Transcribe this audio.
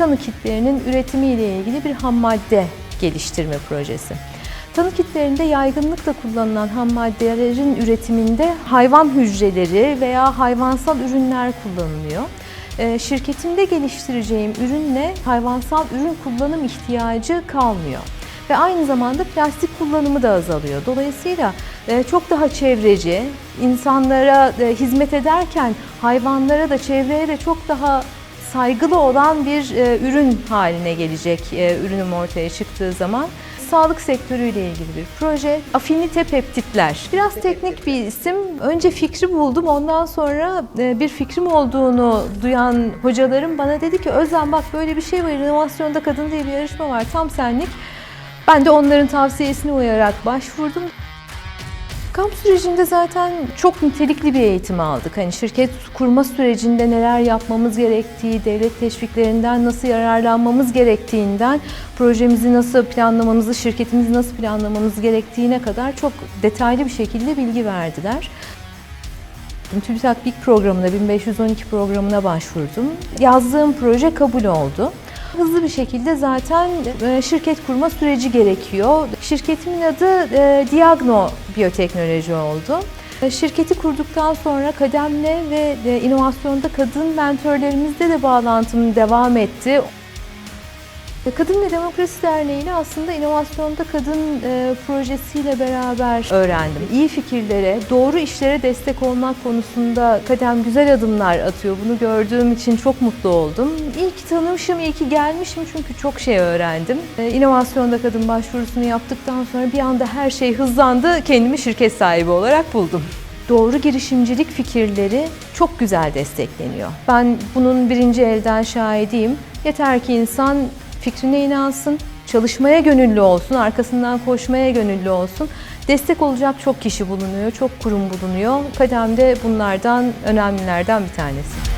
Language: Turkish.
tanı kitlerinin üretimi ile ilgili bir ham madde geliştirme projesi. Tanı kitlerinde yaygınlıkla kullanılan ham maddelerin üretiminde hayvan hücreleri veya hayvansal ürünler kullanılıyor. Ee, Şirketimde geliştireceğim ürünle hayvansal ürün kullanım ihtiyacı kalmıyor. Ve aynı zamanda plastik kullanımı da azalıyor. Dolayısıyla e, çok daha çevreci, insanlara e, hizmet ederken hayvanlara da çevreye de çok daha saygılı olan bir e, ürün haline gelecek e, ürünüm ortaya çıktığı zaman. Sağlık sektörüyle ilgili bir proje. Afinite peptitler. Biraz teknik bir isim. Önce fikri buldum. Ondan sonra e, bir fikrim olduğunu duyan hocalarım bana dedi ki Özlem bak böyle bir şey var. İnovasyonda kadın diye bir yarışma var. Tam senlik. Ben de onların tavsiyesine uyarak başvurdum. Kamp sürecinde zaten çok nitelikli bir eğitim aldık. Hani şirket kurma sürecinde neler yapmamız gerektiği, devlet teşviklerinden nasıl yararlanmamız gerektiğinden, projemizi nasıl planlamamızı, şirketimizi nasıl planlamamız gerektiğine kadar çok detaylı bir şekilde bilgi verdiler. TÜBİTAK BİK programına, 1512 programına başvurdum. Yazdığım proje kabul oldu. Hızlı bir şekilde zaten e, şirket kurma süreci gerekiyor. Şirketimin adı e, Diagno Biyoteknoloji oldu. E, Şirketi kurduktan sonra kademle ve inovasyonda kadın mentörlerimizle de bağlantım devam etti. E, Kadın ve Demokrasi Derneği ile aslında inovasyonda kadın e, projesiyle beraber öğrendim. İyi fikirlere, doğru işlere destek olmak konusunda kadem güzel adımlar atıyor. Bunu gördüğüm için çok mutlu oldum. İyi ki tanımışım, iyi ki gelmişim çünkü çok şey öğrendim. E, inovasyonda kadın başvurusunu yaptıktan sonra bir anda her şey hızlandı. Kendimi şirket sahibi olarak buldum doğru girişimcilik fikirleri çok güzel destekleniyor. Ben bunun birinci elden şahidiyim. Yeter ki insan fikrine inansın, çalışmaya gönüllü olsun, arkasından koşmaya gönüllü olsun. Destek olacak çok kişi bulunuyor, çok kurum bulunuyor. Kademde bunlardan önemlilerden bir tanesi.